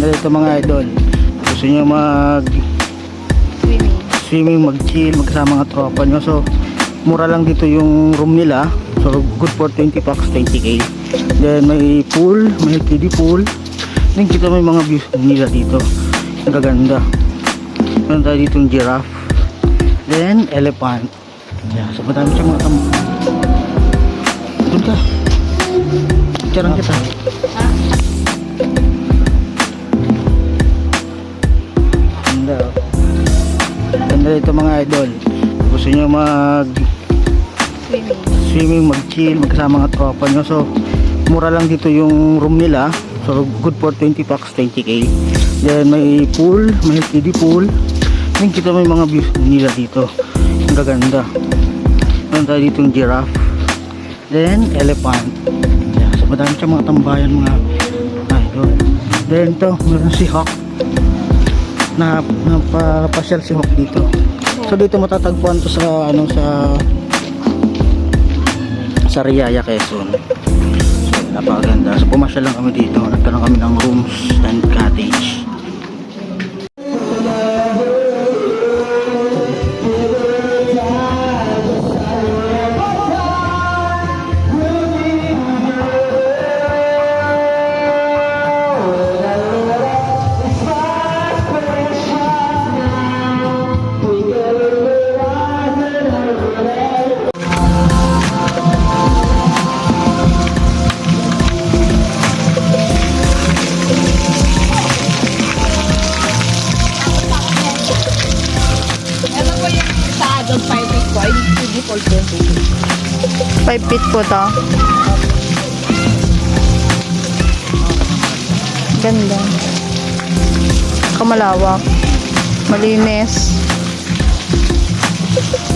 Ganda ito mga idol. Gusto nyo mag Swimming. swimming, mag-chill, magkasama mga tropa nyo. So, mura lang dito yung room nila. So, good for 20 bucks, 20k. Then, may pool, may kiddie pool. Then, kita yung mga views nila dito. Ang gaganda. Meron tayo dito yung giraffe. Then, elephant. Yeah, so, madami siyang mga tam... Doon ka. Charang kita. Dito mga idol. Gusto nyo mag Swimming. swimming, mag-chill, magkasama mga tropa nyo. So, mura lang dito yung room nila. So, good for 20 bucks, 20k. Then, may pool, may kiddie pool. Then, kita yung mga views nila dito. Ang gaganda. Meron tayo dito yung giraffe. Then, elephant. Yeah, so, madami siyang mga tambayan, mga idol. Then, to, meron si Hawk. Na, napapasyal si Hawk dito. So, dito matatagpuan to sa, ano, sa sa Riyaya, Quezon. So, napakaganda. So, pumasya lang kami dito. Nagkaroon kami ng rooms and cottage. Adult 5 feet po? Ay, hindi for 20. 5 feet po to. Ganda. Kamalawak. Malinis. Okay